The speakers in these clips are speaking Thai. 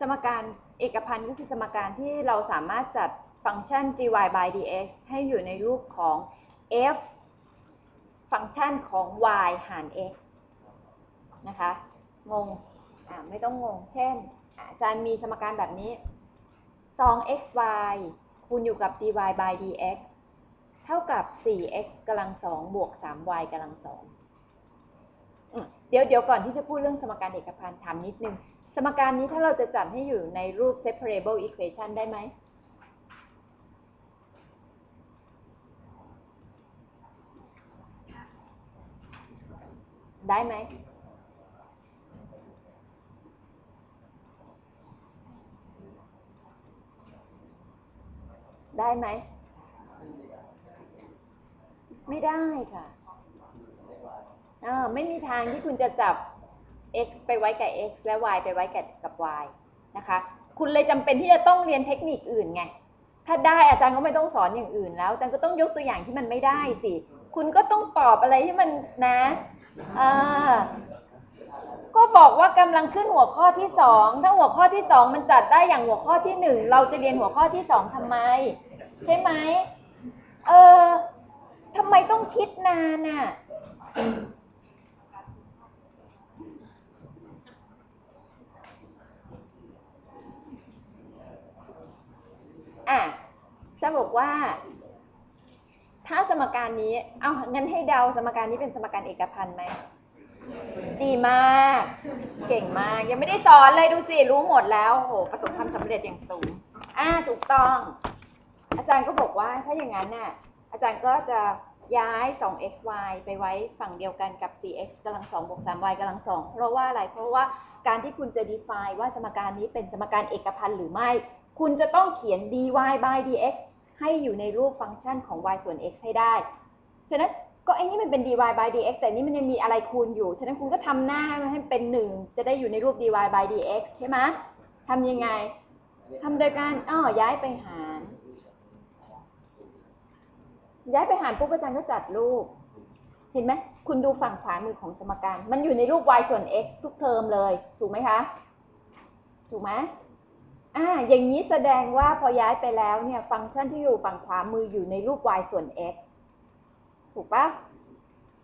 สมการเอกพันธ์ก็คือสมการที่เราสามารถจัดฟังก์ชัน dy by dx ให้อยู่ในรูปของ f ฟังก์ชันของ y หาร x นะคะ งง อ่า ไม่ต้องงง เช่น อาจารย์มีสมการแบบนี้ 2xy คูณอยู่กับ dy by dx เท่ากับ 4x กำลัง2บวก 3y กำลัง2อืมเดี๋ยวเดี๋ยวก่อนที่จะพูดเรื่องสมการเอกพันธ์ถามนิดนึง มการนี้ถ้าเราจะจัดให้อยู่ในรูป separable equation ได้ไหม ได้ไหม ได้ไหม ไม่ได้ค่ะอ่าไม่มีทางที่คุณจะจับ x ไปไว้กับ x และ y ไปไว้กับกับ y นะคะ คุณเลยจำเป็นที่จะต้องเรียนเทคนิคอื่นไง ถ้าได้อาจารย์ก็ไม่ต้องสอนอย่างอื่นแล้วอาจารย์ก็ต้องยกตัวอย่างที่มันไม่ได้สิ คุณก็ต้องตอบอะไรที่มันนะอ่าก็บอกว่ากำลังขึ้นหัวข้อที่สองถ้าหัวข้อที่สองมันจัดได้อย่างหัวข้อที่หนึ่งเราจะเรียนหัวข้อที่สองทำไม ใช่ไหมเออทำไมต้องคิดนานน่ะ อะจะบอกว่า ถ้าสมการนี้ เอางั้นให้เดาสมการนี้เป็นสมการเอกพันธ์ไหมดีมาก เก่งมาก ยังไม่ได้สอนเลยดูสิ รู้หมดแล้วโหประสบความสำเร็จอย่างสูง อ่าถูกต้อง อาจารย์ก็บอกว่าถ้าอย่างนั้นน่ะ อาจารย์ก็จะย้าย 2xy ไปไว้ฝั่งเดียวกันกับ 4x กำลัง2บวก 3y กำลัง2เพราะว่าอะไร เพราะว่าการที่คุณจะ define ว่าสมการนี้เป็นสมการเอกพันธ์หรือไม่ คุณจะต้องเขียน dy by dx ให้อยู่ในรูปฟังก์ชันของ y ส่วน x ให้ได้ ฉะนั้นก็ไอ้นี่มันเป็น dy by dx แต่นี่มันยังมีอะไรคูณอยู่ ฉะนั้นคุณก็ทำหน้าให้เป็นหนึ่งจะได้อยู่ในรูป dy by dx ใช่ไหมทำยังไงทำโดยการอ้อย้ายไปหาร ย้ายไปหารปุ๊บอาจารย์ก็จัดรูป เห็นไหมคุณดูฝั่งขวามือของสมการ มันอยู่ในรูป y ส่วน x ทุกเทอมเลย ถูกไหมคะ ถูกไหม อ่าอย่างนี้แสดงว่าพอย้ายไปแล้วเนี่ยฟังก์ชันที่อยู่ฝั่งขวามืออยู่ในรูป y ส่วน x ถูกปะ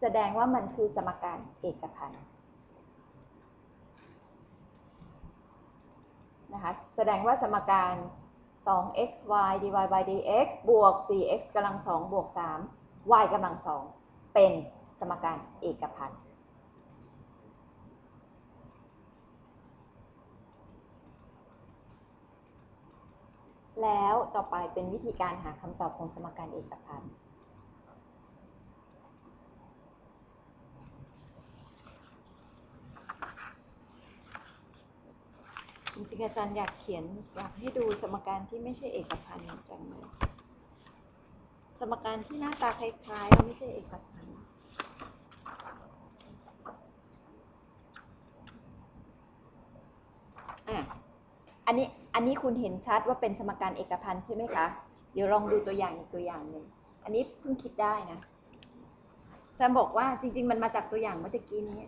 แสดงว่ามันคือสมการเอกพันธ์นะคะแสดงว่าสมการ 2xy dy by dx บวก 4x กำลัง 2 บวก 3 y กำลัง 2 เป็นสมการเอกพันธ์ แล้วต่อไปเป็นวิธีการหาคำตอบของสมการเอกพันธ์จริงๆอาจารย์อยากเขียนอยากให้ดูสมการที่ไม่ใช่เอกพันธ์จังเลยสมการที่หน้าตาคล้ายๆแล้วไม่ใช่เอกพันธ์อะอันนี้ อันนี้คุณเห็นชัดว่าเป็นสมการเอกพันธ์ใช่ไหมคะ เดี๋ยวลองดูตัวอย่างอีกตัวอย่างหนึ่ง อันนี้เพิ่งคิดได้นะอาจารย์บอกว่าจริง ๆ มันมาจากตัวอย่างเมื่อกี้นี้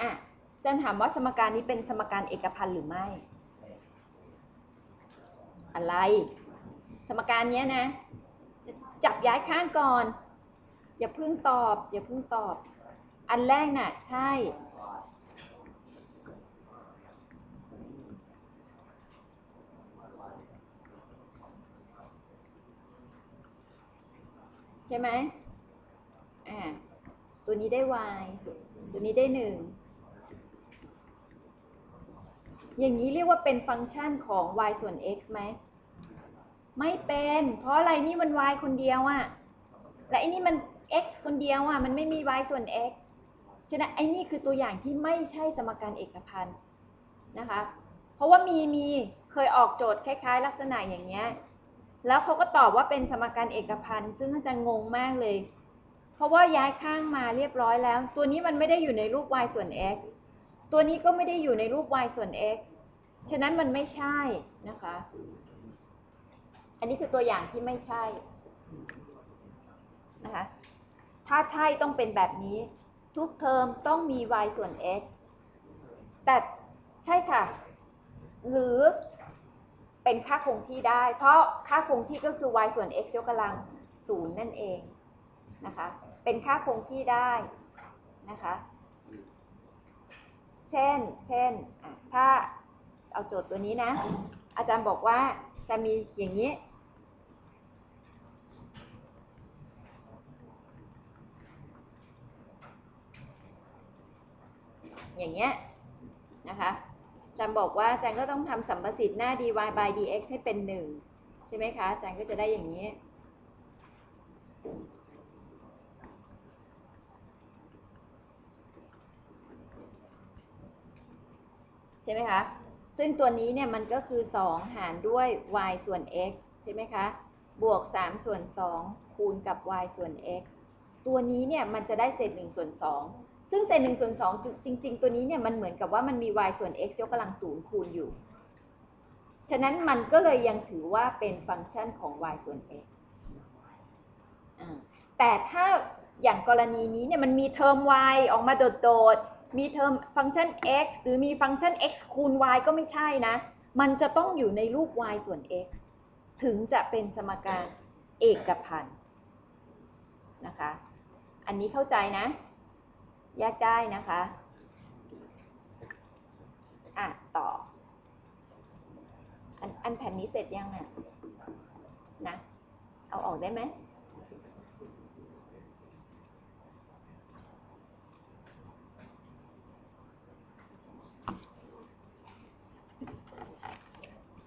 อะอาจารย์ถามว่าสมการนี้เป็นสมการเอกพันธ์หรือไม่ อะไร สมการเนี้ยนะ จับย้ายข้างก่อน อย่าเพิ่งตอบ อย่าเพิ่งตอบ อันแรกน่ะ ใช่ ใช่ไหมอ่าตัวนี้ได้ y ตัวนี้ได้หนึ่งอย่างนี้เรียกว่าเป็นฟังก์ชันของ y ส่วน x ไหม ไม่เป็น เพราะอะไรนี่มัน y คนเดียวอะ่ะ และไอ้นี่มัน x คนเดียวอะ่ะ มันไม่มี y ส่วน x ฉะนั้นไอ้นี่คือตัวอย่างที่ไม่ใช่สมการเอกพันธ์นะคะ เพราะว่ามีมีเคยออกโจทย์คล้าย ๆ ลักษณะอย่างเงี้ย แล้วเขาก็ตอบว่าเป็นสมการเอกพันธ์ซึ่งอาจารย์งงมากเลย เพราะว่าย้ายข้างมาเรียบร้อยแล้ว ตัวนี้มันไม่ได้อยู่ในรูป y ส่วน x ตัวนี้ก็ไม่ได้อยู่ในรูป y ส่วน x ฉะนั้นมันไม่ใช่นะคะ อันนี้คือตัวอย่างที่ไม่ใช่นะคะ ถ้าใช่ต้องเป็นแบบนี้ ทุกเทอมต้องมี y ส่วน x แต่ใช่ค่ะ หรือเป็นค่าคงที่ได้ เพราะค่าคงที่ก็คือ y ส่วน x ยกกำลังศูนย์นั่นเองนะคะ เป็นค่าคงที่ได้นะคะ เช่น เช่น ถ้าเอาโจทย์ตัวนี้นะ อาจารย์บอกว่าจะมีอย่างนี้ อย่างเงี้ยนะคะอาจารย์บอกว่าอาจารย์ก็ต้องทำสัมประสิทธิ์หน้า dy by dx ให้เป็นหนึ่งใช่ไหมคะอาจารย์ก็จะได้อย่างนี้ใช่ไหมคะ ซึ่งตัวนี้เนี่ยมันก็คือ 2 หารด้วย y ส่วน x ใช่ไหมคะ บวก 3 ส่วน 2 คูณกับ y ส่วน x ตัวนี้เนี่ยมันจะได้เศษ1ส่วน2 ซึ่งเศษ1ส่วน2จริง ๆ ตัวนี้เนี่ยมันเหมือนกับว่ามันมี y ส่วน x ยกกำลังศูนย์คูณอยู่ ฉะนั้นมันก็เลยยังถือว่าเป็นฟังก์ชันของ y ส่วน x อ่าแต่ถ้าอย่างกรณีนี้เนี่ยมันมีเทอม y ออกมาโดดๆ มีเทอมฟังก์ชัน x หรือมีฟังก์ชัน x คูณ y ก็ไม่ใช่นะ มันจะต้องอยู่ในรูป y ส่วน x ถึงจะเป็นสมการเอกพันธ์นะคะ อันนี้เข้าใจนะ แยกได้นะคะ อะ ต่อ อันอันแผ่นนี้เสร็จยังอะ นะ เอาออกได้ไหม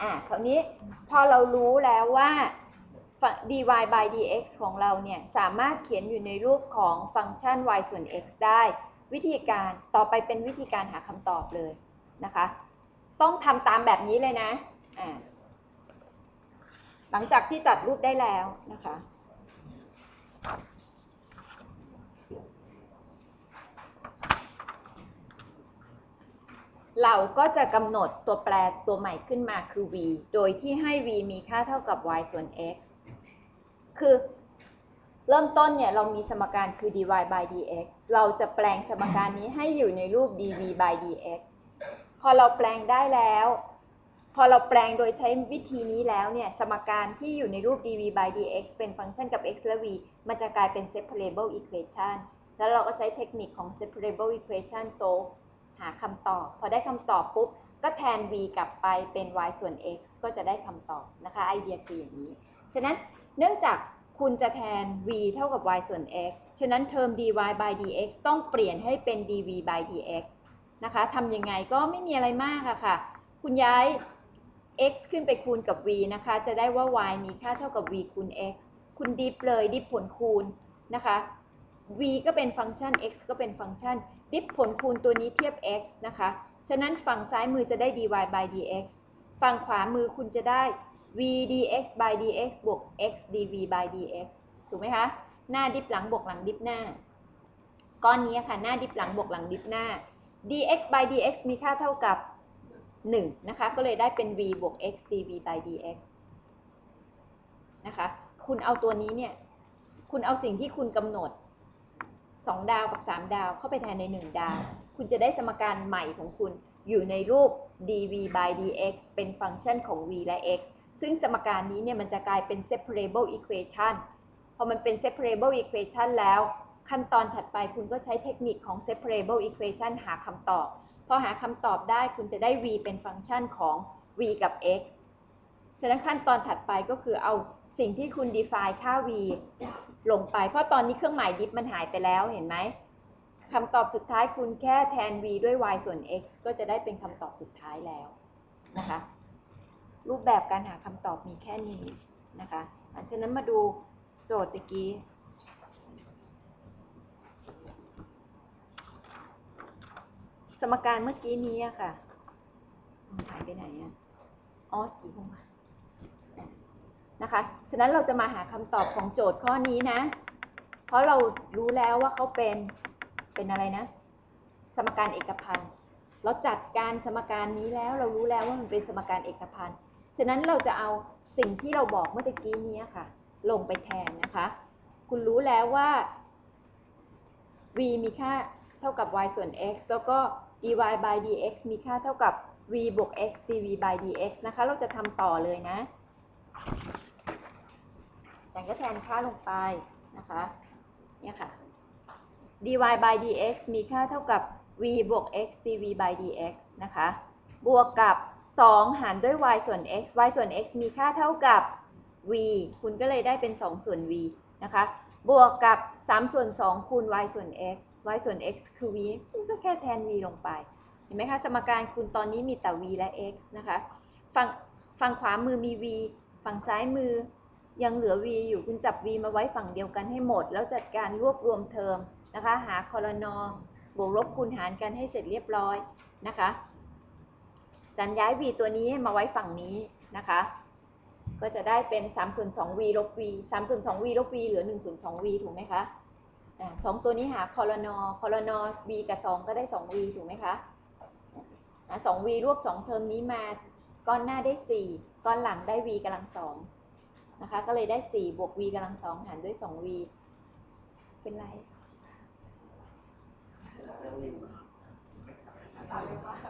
อะคราวนี้พอเรารู้แล้วว่า dy by dx ของเราเนี่ย สามารถเขียนอยู่ในรูปของฟังก์ชัน y ส่วน x ได้ วิธีการต่อไปเป็นวิธีการหาคำตอบเลยนะคะ ต้องทำตามแบบนี้เลยนะอ่าหลังจากที่จัดรูปได้แล้วนะคะ เราก็จะกำหนดตัวแปรตัวใหม่ขึ้นมาคือ v โดยที่ให้ v มีค่าเท่ากับ y ส่วน x คือเริ่มต้นเนี่ยเรามีสมการคือ dy by dx เราจะแปลงสมการนี้ให้อยู่ในรูป dv by dx พอเราแปลงได้แล้ว พอเราแปลงโดยใช้วิธีนี้แล้วเนี่ย สมการที่อยู่ในรูป dv by dx เป็นฟังก์ชันกับ x และ v มันจะกลายเป็น separable equation แล้วเราก็ใช้เทคนิคของ separable equation solve หาคำตอบ พอได้คำตอบปุ๊บ ก็แทน v กลับไปเป็น y ส่วน x ก็จะได้คำตอบนะคะ ไอเดียคืออย่างนี้ ฉะนั้น เนื่องจากคุณจะแทน v เท่ากับ y ส่วน x ฉะนั้นเทอม dy by dx ต้องเปลี่ยนให้เป็น dv by dx นะคะทำยังไงก็ไม่มีอะไรมากอะค่ะ คุณย้าย x ขึ้นไปคูณกับ v นะคะ จะได้ว่า y มีค่าเท่ากับ v คูณ x คุณดิฟเลยดิฟผลคูณนะคะ v ก็เป็นฟังก์ชัน x ก็เป็นฟังก์ชัน ดิฟผลคูณตัวนี้เทียบ x นะคะ ฉะนั้นฝั่งซ้ายมือจะได้ dy by dx ฝั่งขวามือคุณจะได้ v dx by dx บวก x dv by dx ถูกไหมคะ หน้าดิฟหลังบวกหลังดิฟหน้า ก้อนนี้ค่ะ หน้าดิฟหลังบวกหลังดิฟหน้า dx by dx มีค่าเท่ากับ 1 นะคะ ก็เลยได้เป็น v บวก x dv by dx นะคะ คุณเอาตัวนี้เนี่ย คุณเอาสิ่งที่คุณกำหนด 2 ดาวกับ 3 ดาวเข้าไปแทนใน 1 ดาว คุณจะได้สมการใหม่ของคุณอยู่ในรูป dv by dx เป็นฟังก์ชันของ v และ x ซึ่งสมการนี้เนี่ยมันจะกลายเป็น separable equation พอมันเป็น separable equation แล้ว ขั้นตอนถัดไปคุณก็ใช้เทคนิคของ separable equation หาคำตอบ พอหาคำตอบได้คุณจะได้ v เป็นฟังก์ชันของ v กับ x ฉะนั้นขั้นตอนถัดไปก็คือเอาสิ่งที่คุณ define ค่า v ลงไป เพราะตอนนี้เครื่องหมาย diff มันหายไปแล้วเห็นไหมคำตอบสุดท้ายคุณแค่แทน v ด้วย y ส่วน x ก็จะได้เป็นคำตอบสุดท้ายแล้วนะคะ รูปแบบการหาคำตอบมีแค่นี้นะคะอันฉะนั้นมาดูโจทย์ตะกี้สมการเมื่อกี้นี้อะค่ะหายไปไหนอะอ๋อสีลงมานะคะ ฉะนั้นเราจะมาหาคำตอบของโจทย์ข้อนี้นะ เพราะเรารู้แล้วว่าเขาเป็นเป็นอะไรนะ สมการเอกพันธ์ เราจัดการสมการนี้แล้ว เรารู้แล้วว่ามันเป็นสมการเอกพันธ์ ฉะนั้นเราจะเอาสิ่งที่เราบอกเมื่อกี้นี้ค่ะ ลงไปแทนนะคะ คุณรู้แล้วว่า v มีค่าเท่ากับ y ส่วน x แล้วก็ dy by dx มีค่าเท่ากับ v บวก x dv by dx นะคะ เราจะทำต่อเลยนะแต่ก็แทนค่าลงไปนะคะ เนี่ยค่ะ dy by dx มีค่าเท่ากับ v บวก x dv by dx นะคะ บวกกับ 2 หารด้วย y ส่วน x y ส่วน x มีค่าเท่ากับ v คุณก็เลยได้เป็น 2 ส่วน v นะคะ บวกกับ 3 ส่วน 2 คูณ y ส่วน x y ส่วน x คือ v คุณก็แค่แทน v ลงไป เห็นไหมคะ สมการคุณตอนนี้มีแต่ v และ x นะคะ ฝั่งฝั่งขวามือมี v ฝั่งซ้ายมือยังเหลือ v อยู่ คุณจับ v มาไว้ฝั่งเดียวกันให้หมด แล้วจัดการรวบรวมเทอมนะคะ หาคอรนอบวกลบคูณหารกันให้เสร็จเรียบร้อยนะคะ จันย้าย v ตัวนี้มาไว้ฝั่งนี้นะคะ ก็จะได้เป็น3ส่วน2 v ลบ v 3ส่วน2 v ลบ v เหลือ1ส่วน2 v ถูกไหมคะสองตัวนี้หาคอรนอคอรนอ v กับ 2 ก็ได้ 2 v ถูกไหมคะอ่า2 v รวบ 2 เทอมนี้มาก้อนหน้าได้ 4 ก้อนหลังได้ v กำลังสองนะคะ ก็เลยได้ 4 บวก v กำลังสองหารด้วย 2 v เป็นไร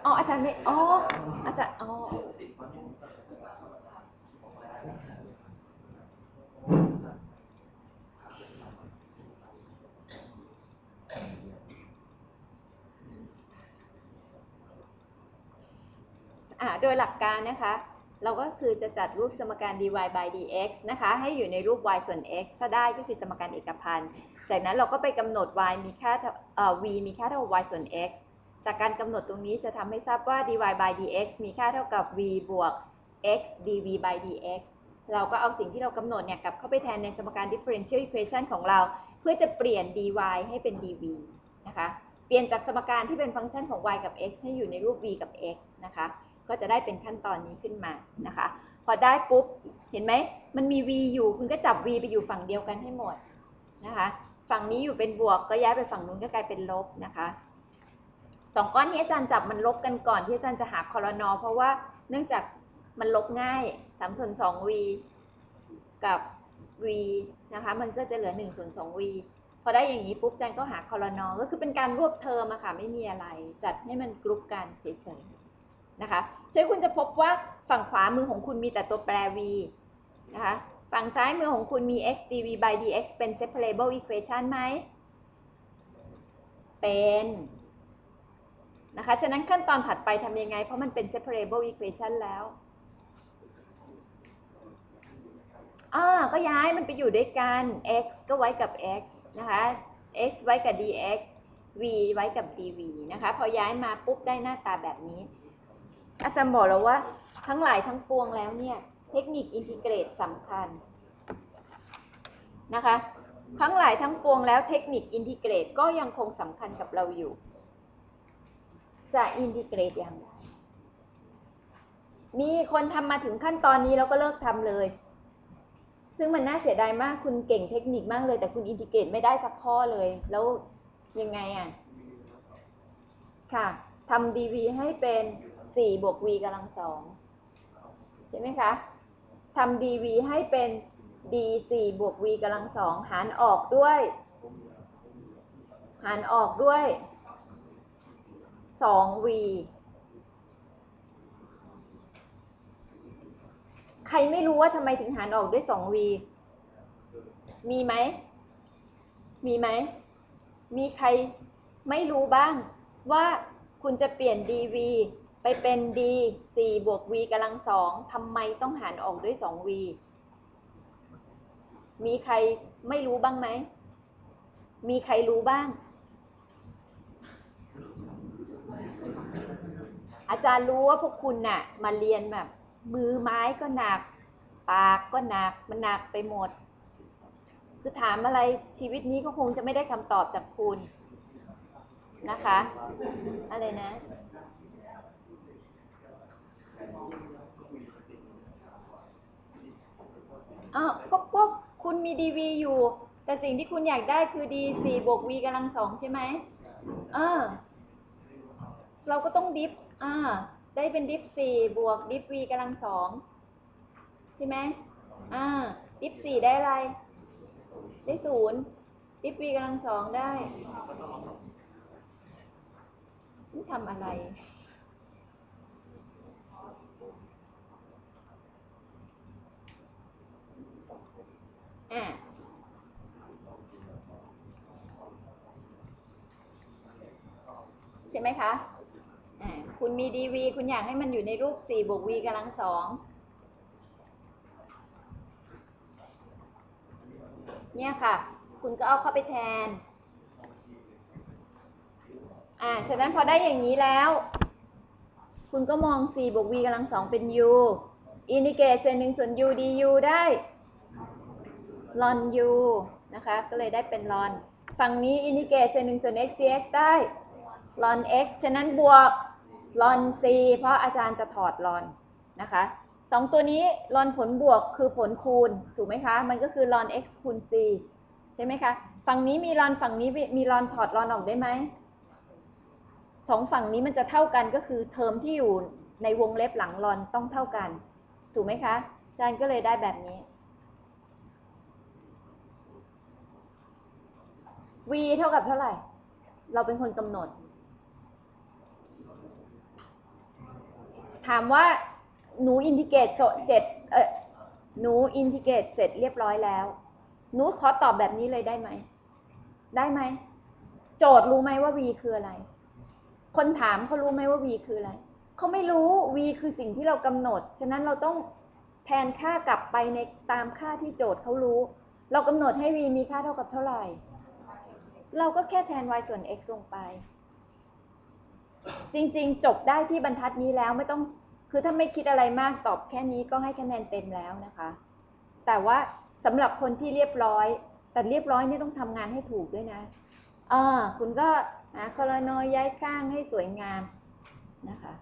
อ๋ออาจารย์ไม่อ๋ออาจารย์อ๋อโดยหลักการนะคะ เราก็คือจะจัดรูปสมการ dy by dx นะคะ ให้อยู่ในรูป y ส่วน x ถ้าได้ก็คือสมการเอกพันธ์จากนั้นเราก็ไปกำหนด y มีค่า v มีค่าเท่า y ส่วน x จากการกำหนดตรงนี้จะทำให้ทราบว่า dy by dx มีค่าเท่ากับ v บวก x dv by dx เราก็เอาสิ่งที่เรากำหนดเนี่ยกลับเข้าไปแทนในสมการ differential equation ของเรา เพื่อจะเปลี่ยน dy ให้เป็น dv นะคะ เปลี่ยนจากสมการที่เป็นฟังก์ชันของ y กับ x ให้อยู่ในรูป v กับ x นะคะ ก็จะได้เป็นขั้นตอนนี้ขึ้นมานะคะ พอได้ปุ๊บ เห็นไหม มันมี v อยู่ คุณก็จับ v ไปอยู่ฝั่งเดียวกันให้หมดนะคะ ฝั่งนี้อยู่เป็นบวกก็ย้ายไปฝั่งนู้นก็กลายเป็นลบนะคะ สองก้อนนี้อาจารย์จับมันลบกันก่อนที่อาจารย์จะหาคอรนอเพราะว่าเนื่องจากมันลบง่ายสามส่วนสอง v กับ v นะคะ มันก็จะเหลือหนึ่งส่วนสอง v พอได้อย่างนี้ปุ๊บอาจารย์ก็หาคอรนอก็คือเป็นการรวบเทอมอะค่ะ ไม่มีอะไร จัดให้มันกรุ๊ปกันเฉยๆนะคะฉะนั้นคุณจะพบว่าฝั่งขวามือของคุณมีแต่ตัวแปร v นะคะ ฝั่งซ้ายมือของคุณมี x dv by dx เป็น separable equation ไหม เป็น นะคะ ฉะนั้นขั้นตอนถัดไปทำยังไง เพราะมันเป็น separable equation แล้วอ่าก็ย้ายมันไปอยู่ด้วยกัน x ก็ไว้กับ x นะคะ x ไว้กับ dx v ไว้กับ dv นะคะ พอย้ายมาปุ๊บได้หน้าตาแบบนี้ อาจารย์บอกแล้วว่าทั้งหลายทั้งปวงแล้วเนี่ย เทคนิคอินทิเกรตสำคัญนะคะ ทั้งหลายทั้งปวงแล้วเทคนิคอินทิเกรตก็ยังคงสำคัญกับเราอยู่ จะอินทิเกรตอย่างไรมีคนทำมาถึงขั้นตอนนี้แล้วก็เลิกทำเลย ซึ่งมันน่าเสียดายมากคุณเก่งเทคนิคมากเลย แต่คุณอินทิเกรตไม่ได้สักข้อเลย แล้วยังไงอะ ค่ะทำ dv ให้เป็นสี่บวก v กำลังสองใช่ไหมคะทำ dv ให้เป็น d สี่บวก v กำลังสองหารออกด้วย หารออกด้วย สอง v ใครไม่รู้ว่าทำไมถึงหารออกด้วยสอง v มีไหม มีไหม มีใครไม่รู้บ้าง ว่าคุณจะเปลี่ยน dv ไปเป็น d 4บวก v กำลังสองทำไมต้องหารออกด้วย 2v มีใครไม่รู้บ้างไหม มีใครรู้บ้าง อาจารย์รู้ว่าพวกคุณน่ะ มาเรียนแบบ มือไม้ก็หนัก ปากก็หนัก มันหนักไปหมด คือถามอะไรชีวิตนี้ก็คงจะไม่ได้คำตอบจากคุณนะคะ อะไรนะ อ้าวก็พวกคุณมีดีวีอยู่ แต่สิ่งที่คุณอยากได้คือดีสี่บวกวีกำลังสองใช่ไหม เออ เราก็ต้องดิฟ อ่า ได้เป็นดิฟสี่บวกดิฟวีกำลังสองใช่ไหมอ่า ดิฟสี่ได้อะไร ได้ศูนย์ดิฟวีกำลังสองได้นี่ทำอะไรอะใช่ไหมคะ คุณมีดีวีคุณอยากให้มันอยู่ในรูปสี่บวกวีกำลังสองเนี่ยค่ะ คุณก็เอาเข้าไปแทน อ่าฉะนั้นพอได้อย่างนี้แล้ว คุณก็มอง 4 บวก v กำลังสองเป็น u อินดิเกตเศษหนึ่งส่วน u du ได้ ln u นะคะ ก็เลยได้เป็น ln ฝั่งนี้อินดิเกตเศษหนึ่งส่วน x dx ได้ ln x ฉะนั้นบวก ln c เพราะอาจารย์จะถอด ln นนะคะสองตัวนี้ ln ผลบวกคือผลคูณถูกไหมคะ มันก็คือ ln x คูณ c ใช่ไหมคะ ฝั่งนี้มี ln ฝั่งนี้มี ln ถอด ln ออกได้ไหมสองฝั่งนี้มันจะเท่ากันก็คือเทอมที่อยู่ในวงเล็บหลังลอนต้องเท่ากัน ถูกไหมคะอาจารย์ก็เลยได้แบบนี้ v เท่ากับเท่าไหร่ เราเป็นคนกำหนด ถามว่าหนูอินทิเกรตเจ็ดเออหนูอินทิเกรตเสร็จเรียบร้อยแล้ว หนูขอตอบแบบนี้เลยได้ไหม ได้ไหม โจทย์รู้ไหมว่า v คืออะไร คนถามเขารู้ไหมว่า v คืออะไร เขาไม่รู้ v คือสิ่งที่เรากำหนด ฉะนั้นเราต้องแทนค่ากลับไปในตามค่าที่โจทย์เขารู้ เรากำหนดให้ v มีค่าเท่ากับเท่าไหร่ เราก็แค่แทน y ส่วน x ลงไป จริง ๆ จบได้ที่บรรทัดนี้แล้วไม่ต้องคือถ้าไม่คิดอะไรมากตอบแค่นี้ก็ให้คะแนนเต็มแล้วนะคะ แต่ว่าสำหรับคนที่เรียบร้อย แต่เรียบร้อยนี่ต้องทำงานให้ถูกด้วยนะอ่คุณก็หาคอลนอยย้ายข้างให้สวยงามนะคะ